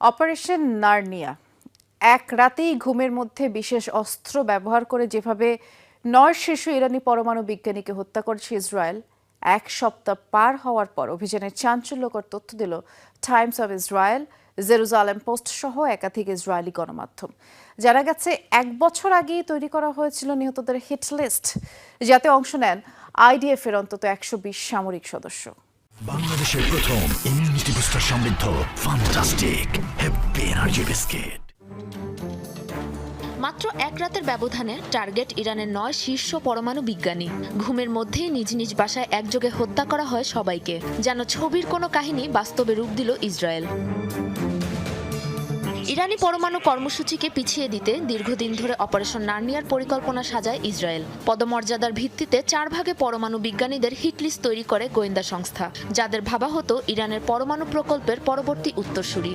Operation Narnia. এক রাতেই ঘুমের মধ্যে বিশেষ অস্ত্র ব্যবহার করে যেভাবে নয় শিশু ইরানি পরমাণু বিজ্ঞানীকে হত্যা করেছে ইসরায়েল, এক সপ্তাহ পার হওয়ার পর অভিযানের চাঞ্চল্যকর তথ্য দিল Times of Israel, Jerusalem Post সহ একাধিক ইসরায়েলি গণমাধ্যম। জানা গেছে, এক বছর আগেই তৈরি করা হয়েছিল নিহতদের হিট লিস্ট, যাতে অংশ নেন আইডিএফ এর অন্তত একশো বিশ সামরিক সদস্য। বাংলাদেশের প্রথম ইমিউনিটি বুস্টার সমৃদ্ধ ফান্টাস্টিক হ্যাপি এনার্জি বিস্কিট মাত্র এক রাতের ব্যবধানে টার্গেট ইরানের নয় শীর্ষ পরমাণু বিজ্ঞানী। ঘুমের মধ্যেই নিজ নিজ বাসায় একযোগে হত্যা করা হয় সবাইকে, যেন ছবির কোনো কাহিনী বাস্তবে রূপ দিল ইসরায়েল। ইরানি পরমাণু কর্মসূচিকে পিছিয়ে দিতে দীর্ঘদিন ধরে অপারেশন নার্নিয়ার পরিকল্পনা সাজায় ইসরায়েল। পদমর্যাদার ভিত্তিতে চার ভাগে পরমাণু বিজ্ঞানীদের হিটলিস্ট তৈরি করে গোয়েন্দা সংস্থা, যাদের ভাবা হতো ইরানের পরমাণু প্রকল্পের পরবর্তী উত্তরসূরি।